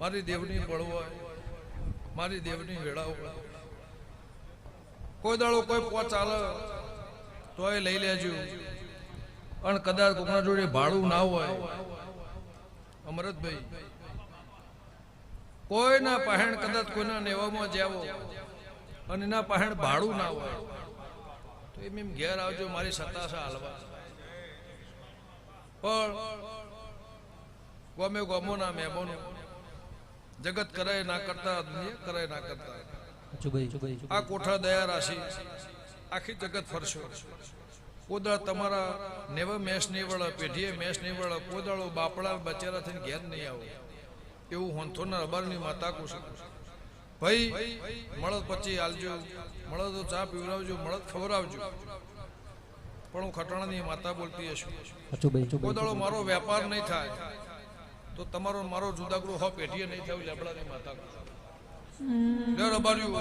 મારી દેવની બળવો મારી દેવની વેળાઓ કોઈ દાડો કોઈ પો ચાલે, તોય લઈ લેજો. અને કદાચ કોકના જોડે ભાડું ના હોય, અમરતભાઈ, કોઈના પહેણ કદાચ કોઈના નેવામાં જાવો અને એના પહેણ ભાડું ના હોય, તો એમ એમ ઘેર આવજો, મારી સત્તાસા હાલવા. પણ ગમે ગમોના મહેમાનો જગત કરે ના કરતા દુનિયા કરે ના કરતા. આ કોઠા દયા રાશિ આખી જગત ફરશો. કોદળ તમારા નેવ મેશ નહીં વળે પેઢીએ મેશ નહીં વળે કોદળો બાપડા બચેરા થઈને ઘેર નહીં આવો. એવું હોંથોના રબારની માતા કુશ ભાઈ મળદ પછી આલજો. મળદ તો ચા પીવડાવજો મળદ ખવડાવજો પણ હું ખટાણાની માતા બોલતી હશું. કોદળો મારો વેપાર નહીં થાય. તો તમારો મારો મારો જુદાગરો હો પેઢીએ નહીં થયું લેબડાની માતા લે રબાર્યું